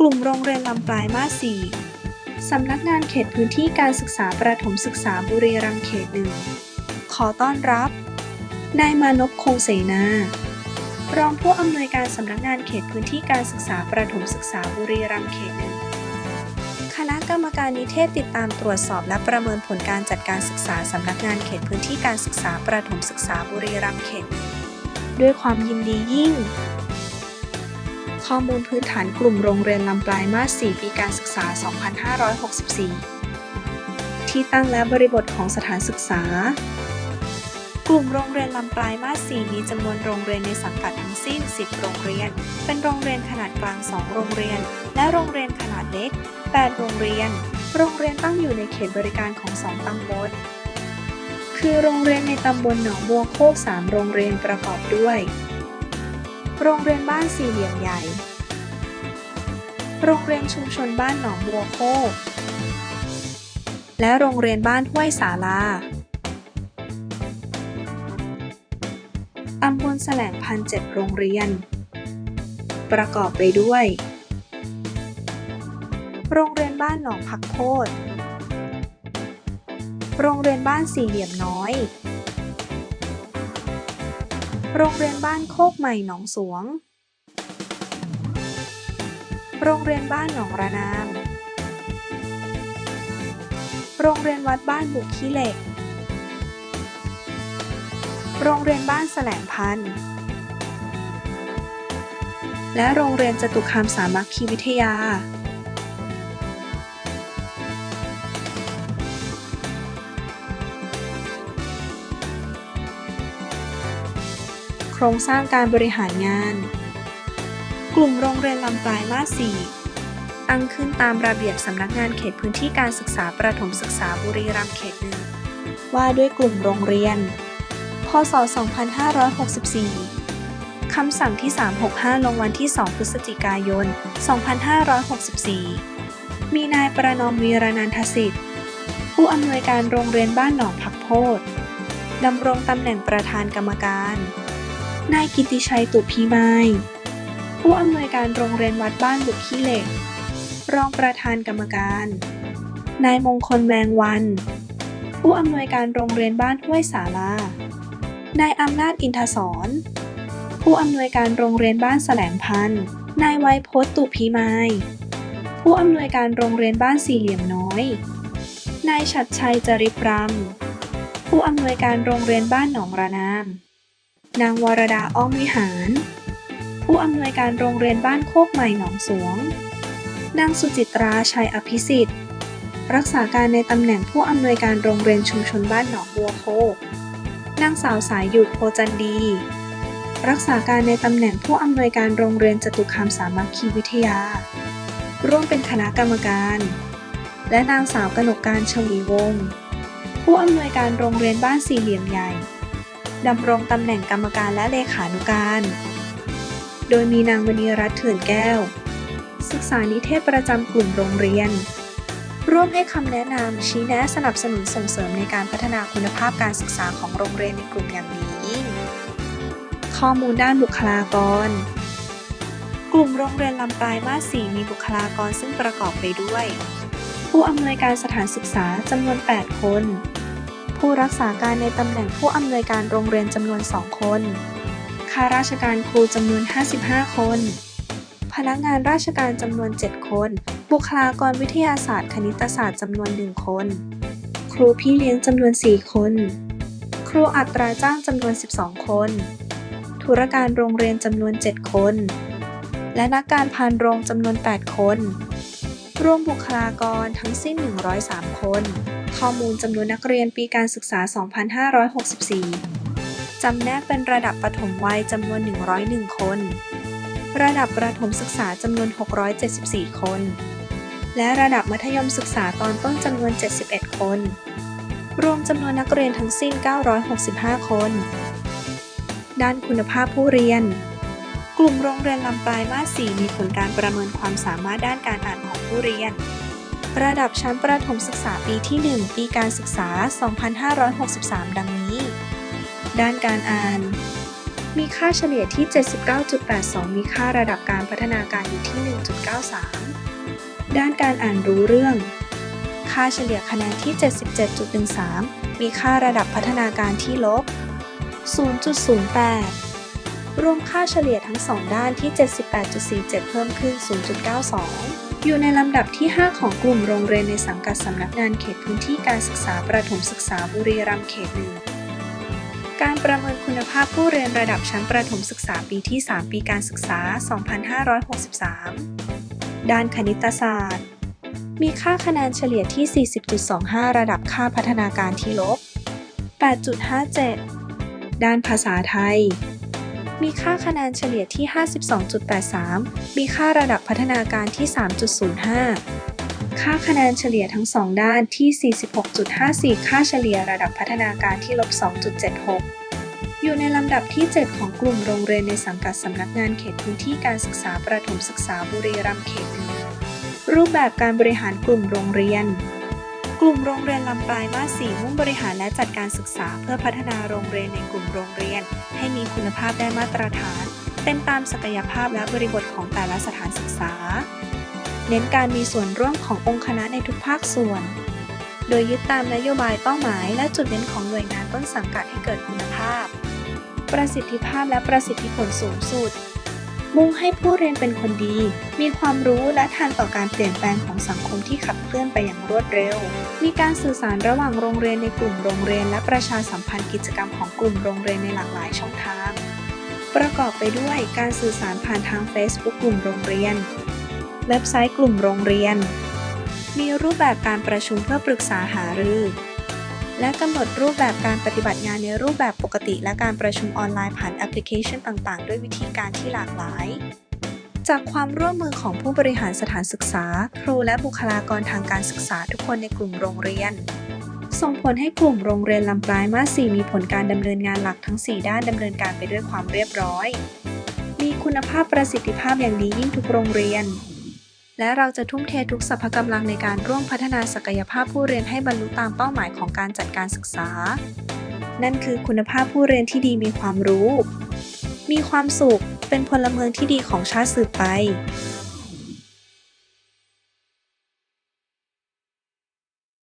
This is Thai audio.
กลุ่มโรงเรียนลำปลายมาสสี่ สำนักงานเขตพื้นที่การศึกษาประถมศึกษาบุรีรัมย์เขตหนึ่ง ขอต้อนรับ นายมานพคงเสนา รองผู้อำนวยการสำนักงานเขตพื้นที่การศึกษาประถมศึกษาบุรีรัมย์เขตหนึ่ง คณะกรรมการนิเทศติดตามตรวจสอบและประเมินผลการจัดการศึกษาสำนักงานเขตพื้นที่การศึกษาประถมศึกษาบุรีรัมย์เขตด้วยความยินดียิ่ง ข้อมูลพื้นฐานกลุ่มโรงเรียนลำปลายมาส 4 ปีการศึกษา 2564 ที่ตั้งและบริบทของสถานศึกษา กลุ่มโรงเรียนลำปลายมาส 4 มีจำนวนโรงเรียนในสังกัดทั้งสิ้น 10 โรงเรียน เป็นโรงเรียนขนาดกลาง 2 โรงเรียน และโรงเรียนขนาดเล็ก 8 โรงเรียน โรงเรียนตั้งอยู่ในเขตบริการของ 2ตำบล คือโรงเรียนในตำบลหนองบัวโคก 3 โรงเรียนประกอบด้วย โรงเรียนบ้านสี่เหลี่ยมใหญ่ โรงเรียนชุมชนบ้านหนองบัวโคก และโรงเรียนบ้านห้วยสาลาตำบลแสลงพันเจ็ดโรงเรียน ประกอบไปด้วย โรงเรียนบ้านหนองพักโพดโรงเรียนบ้านสี่เหลี่ยมน้อย โรงเรียนบ้านโคกใหม่หนองสวง โรงเรียนบ้านหนองระนาม โรงเรียนวัดบ้านบุกขี้เหล็ก โรงเรียนบ้านแสลงพันธ์และโรงเรียนจตุคามสามัคคีวิทยา โครงสร้างการบริหารงาน กลุ่มโรงเรียนลำปลายมาสีตั้งขึ้นตามระเบียบสำนักงานเขตพื้นที่การศึกษาประถมศึกษาบุรีรัมย์เขตหนึ่งว่าด้วยกลุ่มโรงเรียน พศ 2564 คำสั่งที่ 365 ลงวันที่ 2 พฤศจิกายน 2564 มีนายประนอมวีรนันทสิทธิ์ ผู้อำนวยการโรงเรียนบ้านหนองผักโพดดำรงตำแหน่งประธานกรรมการ นายกิติชัย ตุพีไมาย ผู้อำนวยการโรงเรียนวัดบ้านบุกขี้เหล็ก รองประธานกรรมการ นายมงคลแวงวัน ผู้อำนวยการโรงเรียนบ้านห้วยสาลา นายอำนาจอินทศร ผู้อำนวยการโรงเรียนบ้านแสลงพันธ์นายไวยพจน์ตุพีไมาย ผู้อำนวยการโรงเรียนบ้านสี่เหลี่ยมน้อย นายชัดชัยจริปรำผู้อำนวยการโรงเรียนบ้านหนองระนาม นางวรดาอ้อมวิหาร ผู้อำนวยการโรงเรียนบ้านโคกใหม่หนองสวง นางสุจิตราชัยอภิสิทธิ์ รักษาการในตำแหน่งผู้อำนวยการโรงเรียนชุมชนบ้านหนองบัวโคก นางสาวสายหยุดโพจันดี รักษาการในตำแหน่งผู้อำนวยการโรงเรียนจตุคามสามัคคีวิทยา ร่วมเป็นคณะกรรมการ และนางสาวกนกการชวีวงศ์ผู้อำนวยการโรงเรียนบ้านสี่เหลี่ยมใหญ่ ดำรงตำแหน่งกรรมการและเลขานุการ โดยมีนางมณีรัตน์เถื่อนแก้ว ศึกษานิเทศประจำกลุ่มโรงเรียน ร่วมให้คำแนะนำชี้แนะสนับสนุนส่งเสริมในการพัฒนาคุณภาพการศึกษาของโรงเรียนในกลุ่มอย่างดียิ่ง ข้อมูลด้านบุคลากร กลุ่มโรงเรียนลำปลายมาสีมีบุคลากรซึ่งประกอบไปด้วย ผู้อำนวยการสถานศึกษาจำนวน 8 คน ผู้รักษาการในตำแหน่งผู้อำนวยการโรงเรียนจำนวน 2 คน ข้าราชการครูจำนวน 55 คน พนักงานราชการจำนวน 7 คน บุคลากรวิทยาศาสตร์ คณิตศาสตร์จำนวน 1 คน ครูพี่เลี้ยงจำนวน 4 คน ครูอัตราจ้างจำนวน 12 คน ธุรการโรงเรียนจำนวน 7 คน และนักการพานโรงจำนวน 8 คน รวมบุคลากรทั้งสิ้น 103 คน ข้อมูลจำนวนนักเรียนปีการศึกษา 2564 จำแนกเป็นระดับประถมวัยจำนวน 101 คน ระดับประถมศึกษาจำนวน 674 คน และระดับมัธยมศึกษาตอนต้นจำนวน 71 คน รวมจำนวนนักเรียนทั้งสิ้น 965 คน ด้านคุณภาพผู้เรียน กลุ่มโรงเรียนลำปลายมาสีมีผลการประเมินความสามารถด้านการอ่านของผู้เรียน ระดับชั้นประถมศึกษาปีที่ 1 ปีการศึกษา 2563 ดังนี้ ด้านการอ่าน มีค่าเฉลี่ยที่ 79.82 มีค่าระดับการพัฒนาการอยู่ที่ 1.93 ด้านการอ่านรู้เรื่อง ค่าเฉลี่ยคะแนนที่ 77.13 มีค่าระดับพัฒนาการที่ลบ 0.08 รวมค่าเฉลี่ยทั้งสองด้านที่ 78.47 เพิ่มขึ้น 0.92 อยู่ในลำดับที่ 5 ของกลุ่มโรงเรียนในสังกัดสำนักงานเขตพื้นที่การศึกษาประถมศึกษาบุรีรัมย์เขตหนึ่งการประเมินคุณภาพผู้เรียนระดับชั้นประถมศึกษาปีที่ 3 ปีการศึกษา 2563 ด้านคณิตศาสตร์ มีค่าคะแนนเฉลี่ยที่ 40.25 ระดับค่าพัฒนาการที่ลบ 8.57 ด้านภาษาไทย มีค่าคะแนนเฉลี่ยที่ 52.83 มีค่าระดับพัฒนาการที่ 3.05 ค่าคะแนนเฉลี่ยทั้งสองด้านที่ 46.54 ค่าเฉลี่ยระดับพัฒนาการที่ลบ 2.76 อยู่ในลำดับที่ 7 ของกลุ่มโรงเรียนในสังกัดสำนักงานเขตพื้นที่การศึกษาประถมศึกษาบุรีรัมย์เขตรูปแบบการบริหารกลุ่มโรงเรียน กลุ่มโรงเรียนลำปลายมาสีมุ่งบริหารและจัดการศึกษา เพื่อพัฒนาโรงเรียนในกลุ่มโรงเรียน ให้มีคุณภาพได้มาตรฐานเป็นตามศักยภาพและบริบทของแต่ละสถานศึกษา เน้นการมีส่วนร่วมขององค์คณะในทุกภาคส่วน โดยยึดตามนโยบายเป้าหมาย และจุดเด่นของหน่วยงานต้นสังกัดให้เกิดคุณภาพ ประสิทธิภาพและประสิทธิผลสูงสุด มุ่งให้ผู้เรียนเป็นคนดี มีความรู้และทันต่อการเปลี่ยนแปลงของสังคมที่ขับเคลื่อนไปอย่างรวดเร็ว มีการสื่อสารระหว่างโรงเรียนในกลุ่มโรงเรียน และประชาสัมพันธ์กิจกรรมของกลุ่มโรงเรียนในหลากหลายช่องทาง ประกอบไปด้วยการสื่อสารผ่านทาง Facebook กลุ่มโรงเรียน เว็บไซต์กลุ่มโรงเรียน มีรูปแบบการประชุมเพื่อปรึกษาหารือ และกำหนดรูปแบบการปฏิบัติงานในรูปแบบปกติ และการประชุมออนไลน์ผ่านแอปพลิเคชันต่าง ๆ ด้วยวิธีการที่หลากหลาย จากความร่วมมือของผู้บริหารสถานศึกษา ครูและบุคลากรทางการศึกษาทุกคนในกลุ่มโรงเรียน ส่งผลให้กลุ่มโรงเรียนลำปลายมาสีมีผลการดำเนินงานหลักทั้ง 4 ด้านดำเนินการไปด้วยความเรียบร้อย มีคุณภาพประสิทธิภาพอย่างดียิ่งทุกโรงเรียน และเราจะทุ่มเททุกสรรพกำลังในการร่วมพัฒนาศักยภาพผู้เรียนให้บรรลุตามเป้าหมายของการจัดการศึกษา นั่นคือคุณภาพผู้เรียนที่ดีมีความรู้ มีความสุข เป็นพลเมืองที่ดีของชาติสืบไป